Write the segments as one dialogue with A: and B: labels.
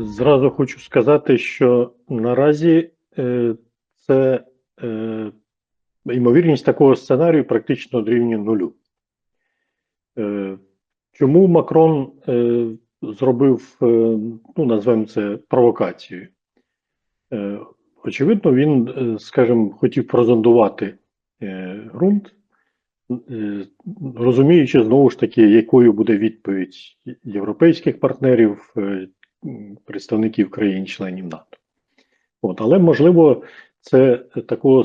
A: Зразу хочу сказати, що наразі е, це е, ймовірність такого сценарію практично дорівнює нулю. Е, чому Макрон зробив, ну, назвемо це провокацією? Очевидно, він, скажімо, хотів прозондувати ґрунт, розуміючи знову ж таки, якою буде відповідь європейських партнерів, представників країн-членів НАТО. От, але можливо, це такого,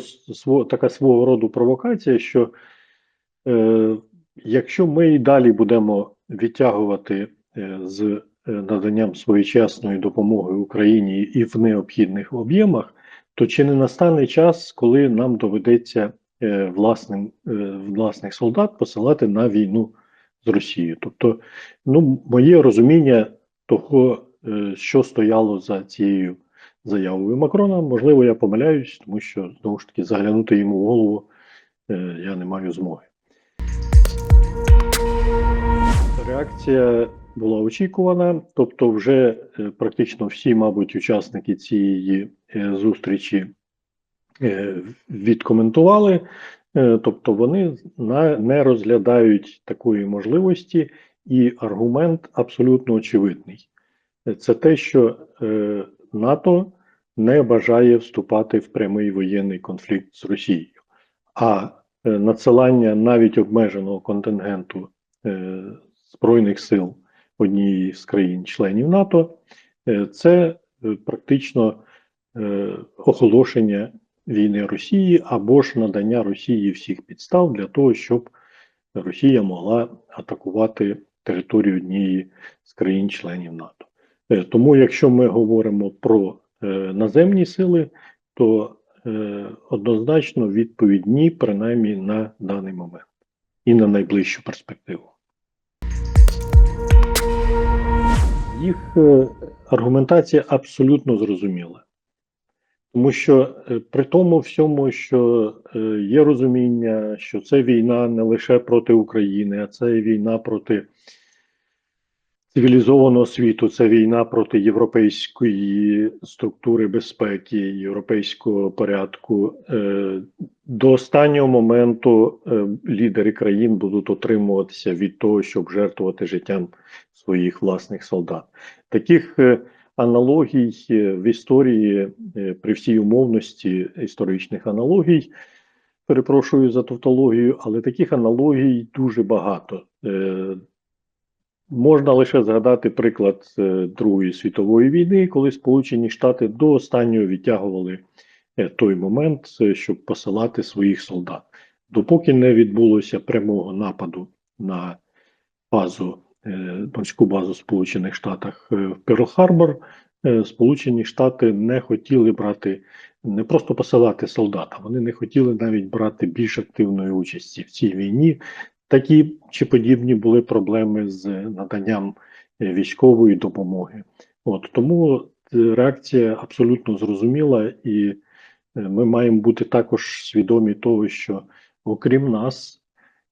A: така свого роду провокація, що е, якщо ми і далі будемо відтягувати е, з е, наданням своєчасної допомоги Україні і в необхідних об'ємах, то чи не настане час, коли нам доведеться е, власним, власних солдат посилати на війну з Росією? Тобто, ну, моє розуміння того, що стояло за цією заявою Макрона, можливо, я помиляюсь, тому що знову ж таки заглянути йому в голову е, я не маю змоги. Реакція була очікувана, тобто, вже е, практично всі, мабуть, учасники цієї е, зустрічі е, відкоментували, е, тобто вони не розглядають такої можливості, і аргумент абсолютно очевидний. Це те, що е, НАТО не бажає вступати в прямий воєнний конфлікт з Росією, а е, надсилання навіть обмеженого контингенту е, Збройних сил однієї з країн-членів НАТО, е, це е, практично е, оголошення війни Росії або ж надання Росії всіх підстав для того, щоб Росія могла атакувати територію однієї з країн-членів НАТО. Е, Тому, якщо ми говоримо про е, наземні сили, то е, однозначно відповідь ні, принаймні на даний момент і на найближчу перспективу. Їх аргументація абсолютно зрозуміла. Тому що при тому всьому, що є розуміння, що це війна не лише проти України, а це війна проти цивілізованого світу, це війна проти європейської структури безпеки, європейського порядку. Е, До останнього моменту е, лідери країн будуть отримуватися від того, щоб жертвувати життям своїх власних солдат. Таких е, аналогій в історії при всій умовності історичних аналогій. Перепрошую за тавтологію, але таких аналогій дуже багато. Можна лише згадати приклад е, Другої світової війни, коли Сполучені Штати до останнього відтягували е, той момент, е, щоб посилати своїх солдат. Допоки не відбулося прямого нападу на базу, морську базу Сполучених Штатах в Перл-Харбор, Сполучені Штати не хотіли брати, не просто посилати солдата, вони не хотіли навіть брати більш активної участі в цій війні. Такі чи подібні були проблеми з наданням е, військової допомоги. От тому е, реакція абсолютно зрозуміла, і е, ми маємо бути також свідомі того, що окрім нас,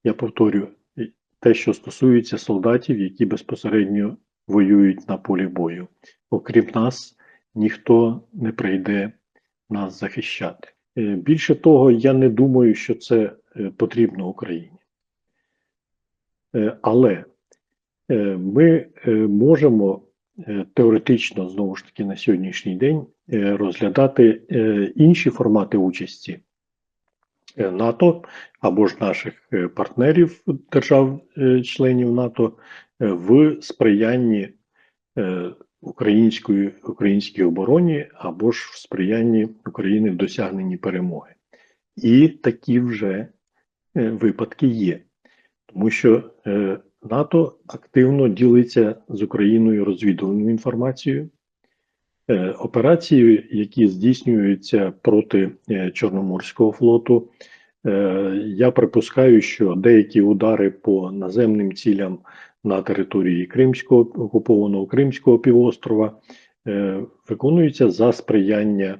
A: я повторю, те, що стосується солдатів, які безпосередньо воюють на полі бою, окрім нас, ніхто не прийде нас захищати. Е, Більше того, я не думаю, що це е, потрібно Україні. Е, Але е, ми е, можемо теоретично знову ж таки на сьогоднішній день розглядати інші формати участі НАТО або ж наших партнерів держав-членів НАТО в сприянні української, українській обороні або ж в сприянні України в досягненні перемоги. І такі вже випадки є. Тому що е, НАТО активно ділиться з Україною розвідувальною інформацією. Е, операції, які здійснюються проти е, Чорноморського флоту, я припускаю, що деякі удари по наземним цілям на території Кримського окупованого Кримського півострова виконуються за сприяння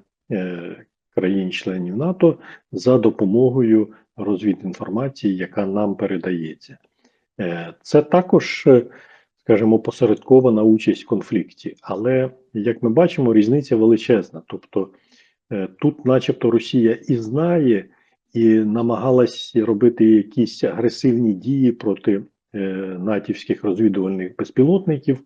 A: країн-членів НАТО за допомогою розвідінформації, яка нам передається. Е, Це також, е, скажімо, посередкована участь в конфлікті. Але як ми бачимо, різниця величезна. Тобто е, тут, начебто, Росія і знає, і намагалась робити якісь агресивні дії проти натівських розвідувальних безпілотників.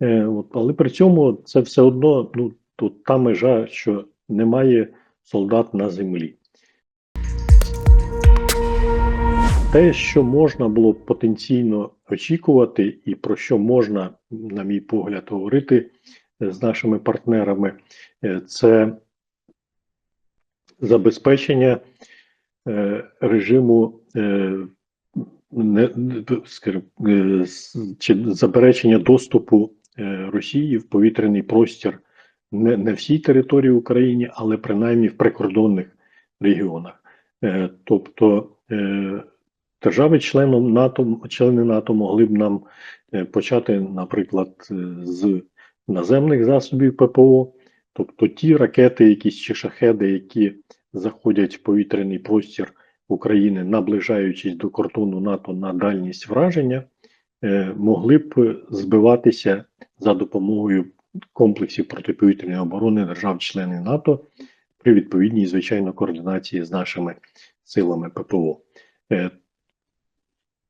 A: От, але при цьому це все одно ну, тут та межа, що немає солдат на землі. Те, що можна було потенційно очікувати, і про що можна, на мій погляд, говорити е, з нашими партнерами, е, це забезпечення е, режиму чи заперечення доступу Росії в повітряний простір не, не всій території України, але принаймні в прикордонних регіонах. Е, тобто е, держави членом НАТО, члени НАТО могли б нам е, почати, наприклад, е, з наземних засобів ППО, тобто ті ракети, якісь чи шахеди, які заходять в повітряний простір України, наближаючись до кордону НАТО на дальність враження, е, могли б збиватися за допомогою комплексів протиповітряної оборони держав-членів НАТО при відповідній, звичайно, координації з нашими силами ППО. Е,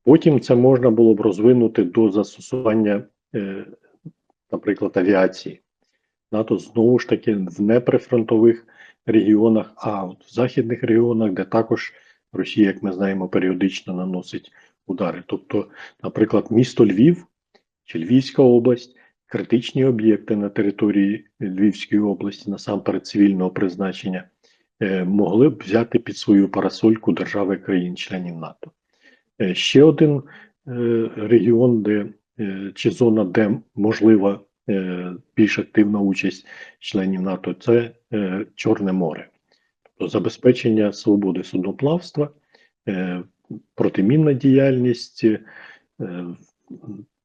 A: Потім це можна було б розвинути до застосування, е, наприклад, авіації. НАТО знову ж таки в неприфронтових регіонах, а от в західних регіонах, де також Росія, як ми знаємо, періодично наносить удари. Тобто, наприклад, місто Львів чи Львівська область, критичні об'єкти на території Львівської області, насамперед цивільного призначення, е, могли б взяти під свою парасольку держави країн-членів НАТО. Е, Ще один е, регіон, де чи зона, де можлива більш активна участь членів НАТО, це Чорне море, тобто забезпечення свободи судноплавства, протимінна діяльність,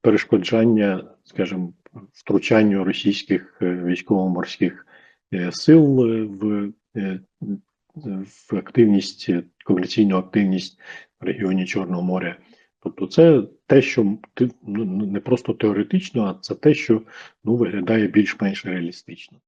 A: перешкоджання, скажімо, втручанню російських е, військово-морських е, сил е, в, в активність, комерційну активність в регіоні Чорного моря. Тобто, це те, що ну, не просто теоретично, а це те, що ну, виглядає більш-менш реалістично.